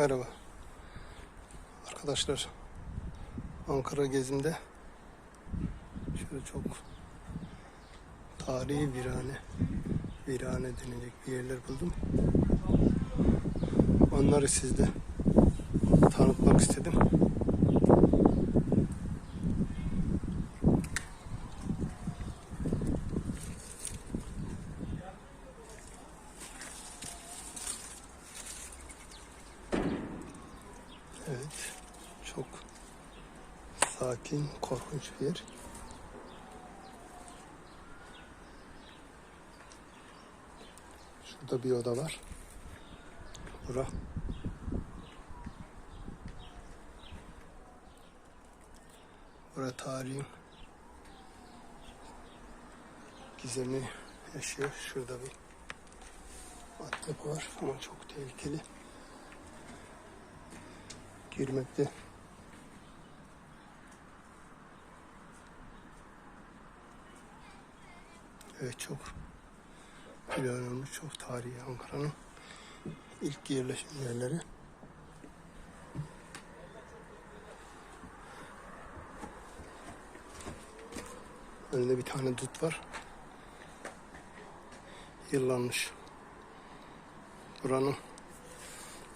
Merhaba. Arkadaşlar Ankara gezimde şöyle çok tarihi virane virane denilecek bir yerler buldum. Onları sizde tanıtmak istedim. Evet. Çok sakin, korkunç bir yer. Şurada bir oda var. Bura. Bura tarihin gizemi yaşıyor. Şurada bir matkap var ama çok tehlikeli. Girmekte Evet çok planlanmış, çok tarihi Ankara'nın ilk yerleşim yerleri. Önünde bir tane dut var. Yıllanmış. Buranın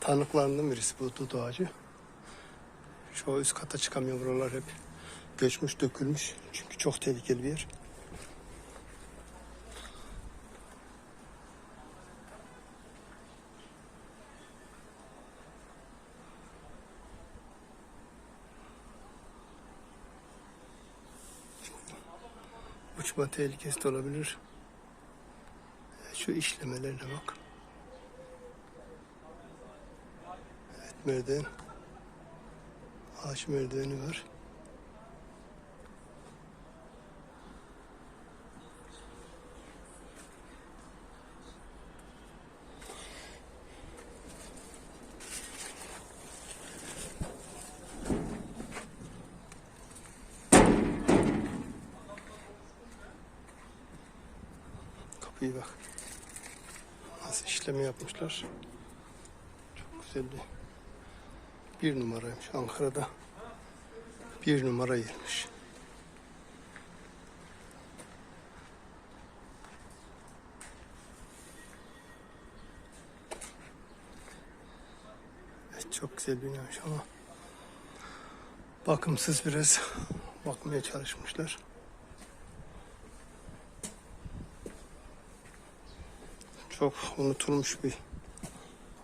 tanıklarından birisi bu dut ağacı. Şu üst kata çıkamıyor buralar hep göçmüş, dökülmüş. Çünkü çok tehlikeli bir yer. Uçma tehlikesi de olabilir. Şu işlemelerine bak. Evet merdiven. Ağaç merdiveni var. Kapıyı bak. Nasıl işleme yapmışlar. Çok güzel bir numaraymış Ankara'da. Bir numara yermiş. Evet, çok güzel binaymış ama bakımsız biraz bakmaya çalışmışlar. Çok unutulmuş bir